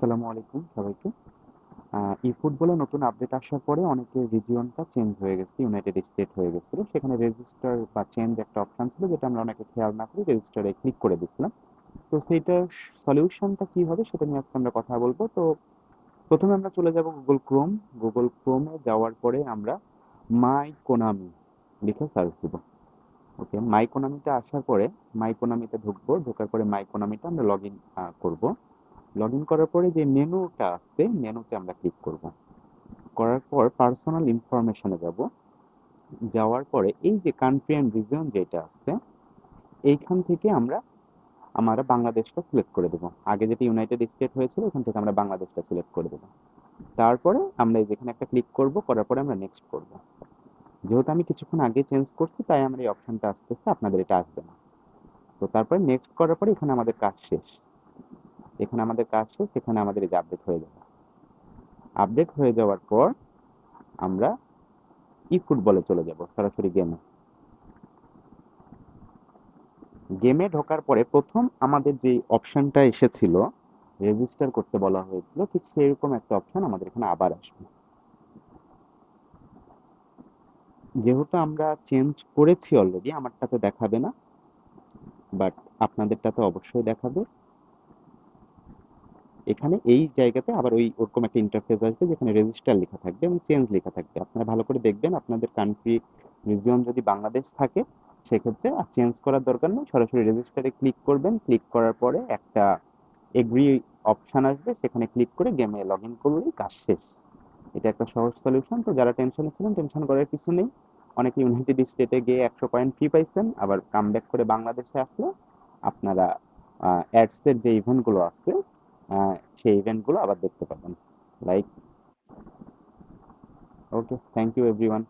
আসসালামু আলাইকুম সবাইকে। ই ফুটবলে নতুন আপডেট আসার পরে অনেকের রিজিয়নটা চেঞ্জ হয়ে গেছে ইউনাইটেড স্টেট হয়ে গেছিল। সেখানে রেজিস্টার বা চেঞ্জ একটা অপশন ছিল যেটা আমরা অনেকে খেয়াল না করে রেজিস্টারে ক্লিক করে দিছিলাম তো সেইটার সলিউশনটা কি হবে সেটা নিয়ে আজকে আমরা কথা বলব। তো প্রথমে আমরা চলে যাব গুগল ক্রোম গুগল ক্রোমে যাওয়ার পরে আমরা মাই কোনামি লিখে সার্চ দিব। ওকে মাই কোনামিতে আসার পরে মাই কোনামিতে ঢুকবো। ঢোকার পরে মাই কোনামিটা আমরা লগ ইন করব। লগ ইন করার পরে যে মেনুটা আসছে, মেনুতে আমরা ক্লিক করব। করার পর পার্সোনাল ইনফরমেশনে যাব। যাওয়ার পরে এই যে কান্ট্রি অ্যান্ড রিজিয়ন যেটা আসছে, এইখান থেকে আমরা আমরা বাংলাদেশটা সিলেক্ট করে দেবো। আগে যেটা ইউনাইটেড স্টেট হয়েছিল, ওখান থেকে আমরা বাংলাদেশটা সিলেক্ট করে দেবো। তারপরে আমরা যেখানে একটা ক্লিক করব, করার পরে আমরা নেক্সট করব। যেহেতু আমি কিছুক্ষণ আগে চেঞ্জ করছি, তাই আমার এই অপশনটা আসতেছে, আপনাদের এটা আসবে না। তো তারপরে নেক্সট করার পরে এখানে আমাদের কাজ শেষ। এখানে আমাদের কাজ শেষ এখানে আমাদের এই যে আপডেট হয়ে যাবে। আপডেট হয়ে যাওয়ার পর আমরা ই ফুটবলে চলে যাব সরাসরি গেমে গেমে ঢোকার পরে প্রথম আমাদের যে অপশনটা এসেছিল রেজিস্টার করতে বলা হয়েছিল, ঠিক সেরকম একটা অপশন আমাদের এখানে আবার আসবে। যেহেতু আমরা চেঞ্জ করেছি অলরেডি আমারটাতে দেখাবে না বাট আপনাদেরটাতে অবশ্যই দেখাবে। এখানে এই জায়গাতে আবার ওই ওরকম একটা ইন্টারফেস আসবে যেখানে রেজিস্টার লেখা থাকবে এবং চেঞ্জ লেখা থাকবে। আপনারা ভালো করে দেখবেন আপনাদের কান্ট্রি রিজিয়ন যদি বাংলাদেশ থাকে, সেক্ষেত্রে আর চেঞ্জ করার দরকার নেই। সরাসরি রেজিস্টারে ক্লিক করবেন। ক্লিক করার পরে একটা এগ্রি অপশান আসবে। সেখানে ক্লিক করে গেমে লগ ইন করলেই কাজ শেষ। এটা একটা সহজ সলিউশন তো যারা টেনশনে ছিলেন টেনশন করার কিছু নেই। অনেকে ইউনাইটেড স্টেটে গিয়ে একশো পয়েন্ট ফি পাইছেন। আবার কাম করে বাংলাদেশে আসলে আপনারা অ্যাডসের যে ইভেন্টগুলো আছে সেই ইভেন্টগুলো আবার দেখতে পাবেন। Like okay thank you everyone